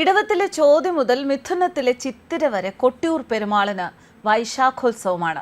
ഇടവത്തിലെ ചോതി മുതൽ മിഥുനത്തിലെ ചിത്തിര വരെ കൊട്ടിയൂർ പെരുമാളിന് വൈശാഖോത്സവമാണ്.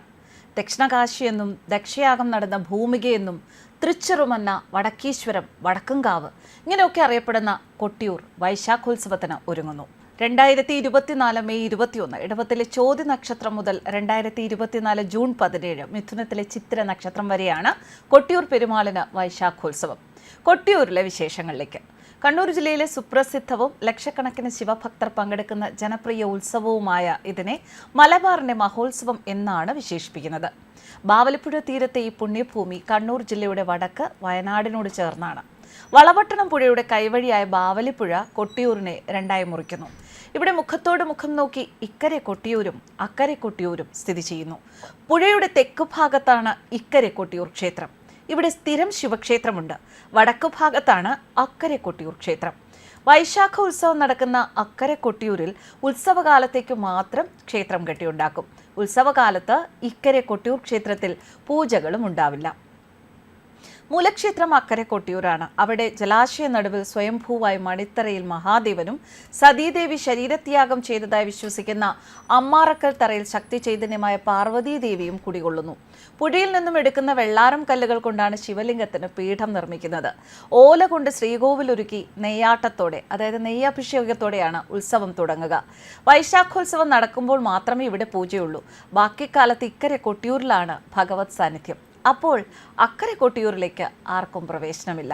ദക്ഷിണകാശിയെന്നും ദക്ഷയാഗം നടന്ന ഭൂമികയെന്നും തൃച്ചെറുമന്ന വടക്കീശ്വരം വടക്കുംകാവ് ഇങ്ങനെയൊക്കെ അറിയപ്പെടുന്ന കൊട്ടിയൂർ വൈശാഖോത്സവത്തിന് ഒരുങ്ങുന്നു. രണ്ടായിരത്തി ഇരുപത്തിനാല് മെയ് ഇരുപത്തിയൊന്ന് ഇടവത്തിലെ ചോതി നക്ഷത്രം മുതൽ രണ്ടായിരത്തി ഇരുപത്തിനാല് ജൂൺ പതിനേഴ് മിഥുനത്തിലെ ചിത്ര നക്ഷത്രം വരെയാണ് കൊട്ടിയൂർ പെരുമാളിന് വൈശാഖോത്സവം. കൊട്ടിയൂരിലെ വിശേഷങ്ങളിലേക്ക്. കണ്ണൂർ ജില്ലയിലെ സുപ്രസിദ്ധവും ലക്ഷക്കണക്കിന് ശിവഭക്തർ പങ്കെടുക്കുന്ന ജനപ്രിയ ഉത്സവവുമായ ഇതിനെ മലബാറിന്റെ മഹോത്സവം എന്നാണ് വിശേഷിപ്പിക്കുന്നത്. ബാവലിപ്പുഴ തീരത്തെ ഈ പുണ്യഭൂമി കണ്ണൂർ ജില്ലയുടെ വടക്ക് വയനാടിനോട് ചേർന്നാണ്. വളവട്ടണം പുഴയുടെ കൈവഴിയായ ബാവലിപ്പുഴ കൊട്ടിയൂരിനെ രണ്ടായി മുറിക്കുന്നു. ഇവിടെ മുഖത്തോട് മുഖം നോക്കി ഇക്കരെ കൊട്ടിയൂരും അക്കരെ കൊട്ടിയൂരും സ്ഥിതി ചെയ്യുന്നു. പുഴയുടെ തെക്ക് ഭാഗത്താണ് ഇക്കരെ കൊട്ടിയൂർ ക്ഷേത്രം. ഇവിടെ സ്ഥിരം ശിവക്ഷേത്രമുണ്ട്. വടക്കു ഭാഗത്താണ് അക്കരെ കൊട്ടിയൂർ ക്ഷേത്രം. വൈശാഖ ഉത്സവം നടക്കുന്ന അക്കരെ കൊട്ടിയൂരിൽ ഉത്സവകാലത്തേക്ക് മാത്രം ക്ഷേത്രം കെട്ടിയുണ്ടാക്കും. ഉത്സവകാലത്ത് ഇക്കരെ കൊട്ടിയൂർ ക്ഷേത്രത്തിൽ പൂജകളും ഉണ്ടാവില്ല. മൂലക്ഷേത്രം അക്കരെ കൊട്ടിയൂരാണ്. അവിടെ ജലാശയ നടുവിൽ സ്വയംഭൂവായി മണിത്തറയിൽ മഹാദേവനും സതീദേവി ശരീരത്യാഗം ചെയ്തതായി വിശ്വസിക്കുന്ന അമ്മാറക്കൽ തറയിൽ ശക്തി ചൈതന്യമായ പാർവതീദേവിയും കുടികൊള്ളുന്നു. പുഴയിൽ നിന്നും എടുക്കുന്ന വെള്ളാരം കല്ലുകൾ കൊണ്ടാണ് ശിവലിംഗത്തിന് പീഠം നിർമ്മിക്കുന്നത്. ഓല കൊണ്ട് ശ്രീകോവിലൊരുക്കി നെയ്യാട്ടത്തോടെ അതായത് നെയ്യഭിഷേകത്തോടെയാണ് ഉത്സവം തുടങ്ങുക. വൈശാഖോത്സവം നടക്കുമ്പോൾ മാത്രമേ ഇവിടെ പൂജയുള്ളൂ. ബാക്കി കാലത്ത് ഇക്കരെ കൊട്ടിയൂരിലാണ് ഭഗവത് സാന്നിധ്യം. അപ്പോൾ അക്കരെ കൊട്ടിയൂരിലേക്ക് ആർക്കും പ്രവേശനമില്ല.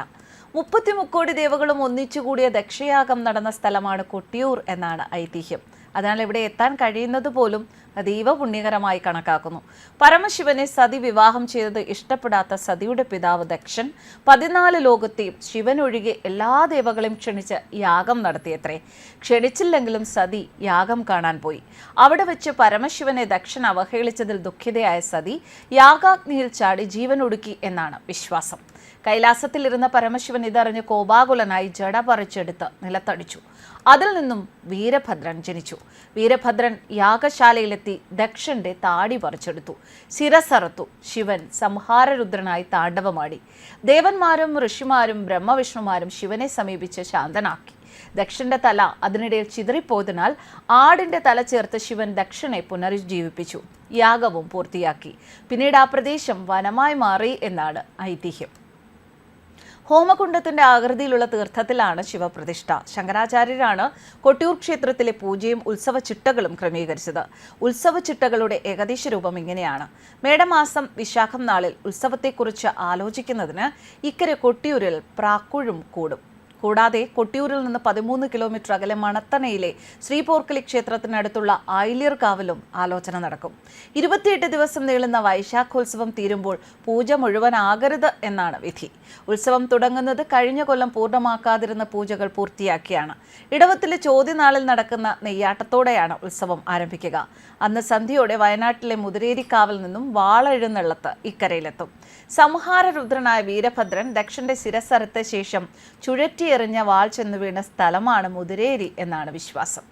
മുപ്പത്തി മുക്കോടി ദേവകളും ഒന്നിച്ചുകൂടിയ ദക്ഷയാഗം നടന്ന സ്ഥലമാണ് കൊട്ടിയൂർ എന്നാണ് ഐതിഹ്യം. അതിനാൽ ഇവിടെ എത്താൻ കഴിയുന്നത് പോലും അതീവ പുണ്യകരമായി കണക്കാക്കുന്നു. പരമശിവനെ സതി വിവാഹം ചെയ്തത് ഇഷ്ടപ്പെടാത്ത സതിയുടെ പിതാവ് ദക്ഷൻ. പതിനാല് ലോകത്തെയും ശിവനൊഴികെ എല്ലാ ദേവകളെയും ക്ഷണിച്ച് യാഗം നടത്തിയത്രേ. ക്ഷണിച്ചില്ലെങ്കിലും സതി യാഗം കാണാൻ പോയി. അവിടെ വെച്ച് പരമശിവനെ ദക്ഷൻ അവഹേളിച്ചതിൽ ദുഃഖിതയായ സതി യാഗാഗ്നിയിൽ ചാടി ജീവനൊടുക്കി എന്നാണ് വിശ്വാസം. കൈലാസത്തിലിരുന്ന പരമശിവൻ ഇതറിഞ്ഞ് കോപാകുലനായി ജട പറിച്ചെടുത്ത് നിലത്തടിച്ചു. അതിൽ നിന്നും വീരഭദ്രൻ ജനിച്ചു. വീരഭദ്രൻ യാഗശാലയിലെത്തി ദക്ഷന്റെ താടി പറിച്ചെടുത്തു. ശിരസറത്തു ശിവൻ സംഹാരരുദ്രനായി താണ്ഡവമാടി. ദേവന്മാരും ഋഷിമാരും ബ്രഹ്മവിഷ്ണുമാരും ശിവനെ സമീപിച്ച് ശാന്തനാക്കി. ദക്ഷന്റെ തല അതിനിടയിൽ ചിതറിപ്പോയതിനാൽ ആടിന്റെ തല ചേർത്ത് ശിവൻ ദക്ഷനെ പുനരുജ്ജീവിപ്പിച്ചു. യാഗവും പൂർത്തിയാക്കി. പിന്നീട് ആ പ്രദേശം വനമായി മാറി എന്നാണ് ഐതിഹ്യം. ഹോമകുണ്ടത്തിന്റെ ആകൃതിയിലുള്ള തീർത്ഥത്തിലാണ് ശിവപ്രതിഷ്ഠ. ശങ്കരാചാര്യരാണ് കൊട്ടിയൂർ ക്ഷേത്രത്തിലെ പൂജയും ഉത്സവ ചിട്ടകളും ക്രമീകരിച്ചത്. ഉത്സവ ചിട്ടകളുടെ ഏകദേശ രൂപം ഇങ്ങനെയാണ്. മേടമാസം വിശാഖം നാളിൽ ഉത്സവത്തെക്കുറിച്ച് ആലോചിക്കുന്നതിന് ഇക്കരെ കൊട്ടിയൂരിൽ പ്രാക്കുഴും കൂടും. കൂടാതെ കൊട്ടിയൂരിൽ നിന്ന് പതിമൂന്ന് കിലോമീറ്റർ അകലെ മണത്തണയിലെ ശ്രീപോർക്കലി ക്ഷേത്രത്തിനടുത്തുള്ള ആയില്യർ കാവലും ആലോചന നടക്കും. ഇരുപത്തിയെട്ട് ദിവസം നീളുന്ന വൈശാഖോത്സവം തീരുമ്പോൾ പൂജ മുഴുവനാകരുത് എന്നാണ് വിധി. ഉത്സവം തുടങ്ങുന്നത് കഴിഞ്ഞ കൊല്ലം പൂർണമാക്കാതിരുന്ന പൂജകൾ പൂർത്തിയാക്കിയാണ്. ഇടവത്തിലെ ചോദ്യനാളിൽ നടക്കുന്ന നെയ്യാട്ടത്തോടെയാണ് ഉത്സവം ആരംഭിക്കുക. അന്ന് സന്ധ്യയോടെ വയനാട്ടിലെ മുതിരേരിക്കാവിൽ നിന്നും വാളെഴുന്നള്ളത്ത് ഇക്കരയിലെത്തും. സംഹാര രുദ്രനായ വീരഭദ്രൻ ദക്ഷന്റെ ശിരസറുത്ത ശേഷം ചുഴറ്റിയെറിഞ്ഞ വാൾ ചെന്ന് വീണ സ്ഥലമാണ് മുതിരേരി എന്നാണ് വിശ്വാസം.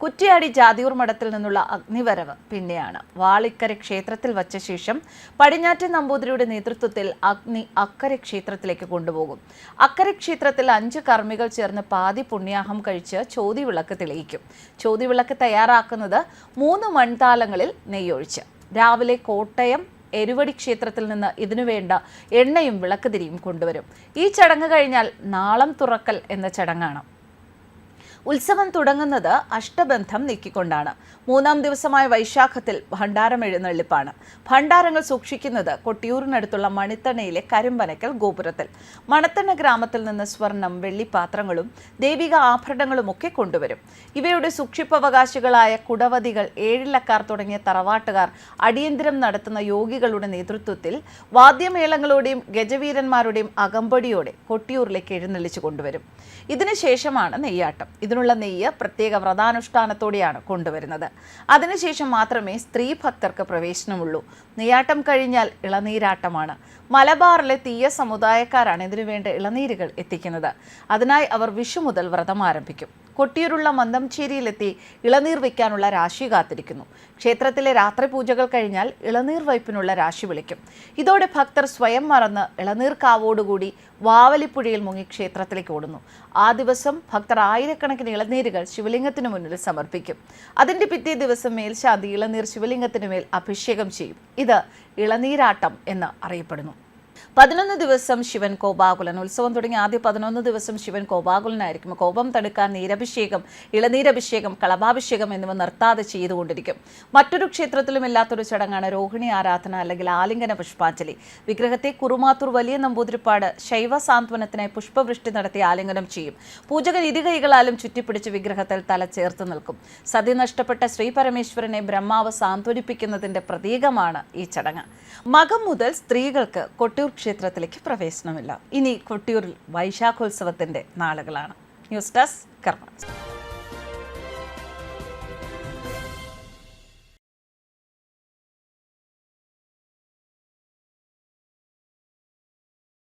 കുറ്റിയാടി ജാതിയൂർ മഠത്തിൽ നിന്നുള്ള അഗ്നിവരവ് പിന്നെയാണ്. വാളിക്കര ക്ഷേത്രത്തിൽ വച്ച ശേഷം പടിഞ്ഞാറ്റ് നമ്പൂതിരിയുടെ നേതൃത്വത്തിൽ അഗ്നി അക്കരെ ക്ഷേത്രത്തിലേക്ക് കൊണ്ടുപോകും. അക്കരെ ക്ഷേത്രത്തിൽ അഞ്ച് കർമ്മികൾ ചേർന്ന് പാതി പുണ്യാഹം കഴിച്ച് ചോതി വിളക്ക് തെളിയിക്കും. ചോതി വിളക്ക് തയ്യാറാക്കുന്നത് മൂന്ന് മൺതാലങ്ങളിൽ നെയ്യൊഴിച്ച്. രാവിലെ കോട്ടയം എരുവടി ക്ഷേത്രത്തിൽ നിന്ന് ഇതിനുവേണ്ട എണ്ണയും വിളക്ക് വിളക്കുതിരിയും കൊണ്ടുവരും. ഈ ചടങ്ങ് കഴിഞ്ഞാൽ നാളം തുറക്കൽ എന്ന ചടങ്ങാണ്. ഉത്സവം തുടങ്ങുന്നത് അഷ്ടബന്ധം നീക്കിക്കൊണ്ടാണ്. മൂന്നാം ദിവസമായ വൈശാഖത്തിൽ ഭണ്ഡാരം എഴുന്നള്ളിപ്പാണ്. ഭണ്ഡാരങ്ങൾ സൂക്ഷിക്കുന്നത് കൊട്ടിയൂരിനടുത്തുള്ള മണിത്തണയിലെ കരിമ്പനക്കൽ ഗോപുരത്തിൽ. മണത്തണ ഗ്രാമത്തിൽ നിന്ന് സ്വർണം വെള്ളിപ്പാത്രങ്ങളും ദൈവിക ആഭരണങ്ങളും ഒക്കെ കൊണ്ടുവരും. ഇവയുടെ സൂക്ഷിപ്പവകാശികളായ കുടവതികൾ ഏഴിലക്കാർ തുടങ്ങിയ തറവാട്ടുകാർ അടിയന്തരം നടത്തുന്ന യോഗികളുടെ നേതൃത്വത്തിൽ വാദ്യമേളങ്ങളോടെയും ഗജവീരന്മാരുടെയും അകമ്പടിയോടെ കൊട്ടിയൂരിലേക്ക് എഴുന്നള്ളിച്ചു കൊണ്ടുവരും. ഇതിനുശേഷമാണ് നെയ്യാട്ടം. ഇതിനുള്ള നെയ്യ് പ്രത്യേക വ്രതാനുഷ്ഠാനത്തോടെയാണ് കൊണ്ടുവരുന്നത്. അതിനുശേഷം മാത്രമേ സ്ത്രീ ഭക്തർക്ക് പ്രവേശനമുള്ളൂ. നെയ്യാട്ടം കഴിഞ്ഞാൽ ഇളനീരാട്ടമാണ്. മലബാറിലെ തീയ സമുദായക്കാരാണ് ഇതിനുവേണ്ട ഇളനീരുകൾ എത്തിക്കുന്നത്. അതിനായി അവർ വിഷു മുതൽ വ്രതം ആരംഭിക്കും. കൊട്ടിയൂരുള്ള മന്ദംചേരിയിലെത്തി ഇളനീർ വയ്ക്കാനുള്ള രാശി കാത്തിരിക്കുന്നു. ക്ഷേത്രത്തിലെ രാത്രി പൂജകൾ കഴിഞ്ഞാൽ ഇളനീർ വയ്പ്പിനുള്ള രാശി വിളിക്കും. ഇതോടെ ഭക്തർ സ്വയം മറന്ന് ഇളനീർ കാവോടുകൂടി വാവലിപ്പുഴയിൽ മുങ്ങി ക്ഷേത്രത്തിലേക്ക് ഓടുന്നു. ആ ദിവസം ഭക്തർ ആയിരക്കണക്കിന് ഇളനീരുകൾ ശിവലിംഗത്തിന് മുന്നിൽ സമർപ്പിക്കും. അതിന്റെ പിറ്റേ ദിവസം മേൽശാന്തി ഇളനീർ ശിവലിംഗത്തിനു മേൽ അഭിഷേകം ചെയ്യും. ഇത് ഇളനീരാട്ടം എന്ന് അറിയപ്പെടുന്നു. പതിനൊന്ന് ദിവസം ശിവൻ കോപാകുലൻ. ഉത്സവം തുടങ്ങി ആദ്യ പതിനൊന്ന് ദിവസം ശിവൻ കോപാകുലനായിരിക്കും. കോപം തടുക്കാൻ നീരഭിഷേകം ഇളനീരഭിഷേകം കളഭാഭിഷേകം എന്നിവ നിർത്താതെ ചെയ്തുകൊണ്ടിരിക്കും. മറ്റൊരു ക്ഷേത്രത്തിലും ഇല്ലാത്തൊരു ചടങ്ങാണ് രോഹിണി ആരാധന അല്ലെങ്കിൽ ആലിംഗന പുഷ്പാഞ്ജലി. വിഗ്രഹത്തെ കുറുമാത്തൂർ വലിയ നമ്പൂതിരിപ്പാട് ശൈവ സാന്ത്വനത്തിനായി പുഷ്പവൃഷ്ടി നടത്തി ആലിംഗനം ചെയ്യും. പൂജകൻ ഇരുകൈകളാലും ചുറ്റിപ്പിടിച്ച് വിഗ്രഹത്തിൽ തല ചേർത്ത് നിൽക്കും. സതി നഷ്ടപ്പെട്ട ശ്രീ പരമേശ്വരനെ ബ്രഹ്മാവ് സാന്ത്വനിപ്പിക്കുന്നതിന്റെ പ്രതീകമാണ് ഈ ചടങ്ങ്. മകം മുതൽ സ്ത്രീകൾക്ക് കൊട്ടിയൂർ ക്ഷേത്രത്തിലേക്ക് പ്രവേശനമില്ല. ഇനി കൊട്ടിയൂരിൽ വൈശാഖോത്സവത്തിന്റെ നാളുകളാണ്. ന്യൂസ് ഡെസ്ക് കർമ്മ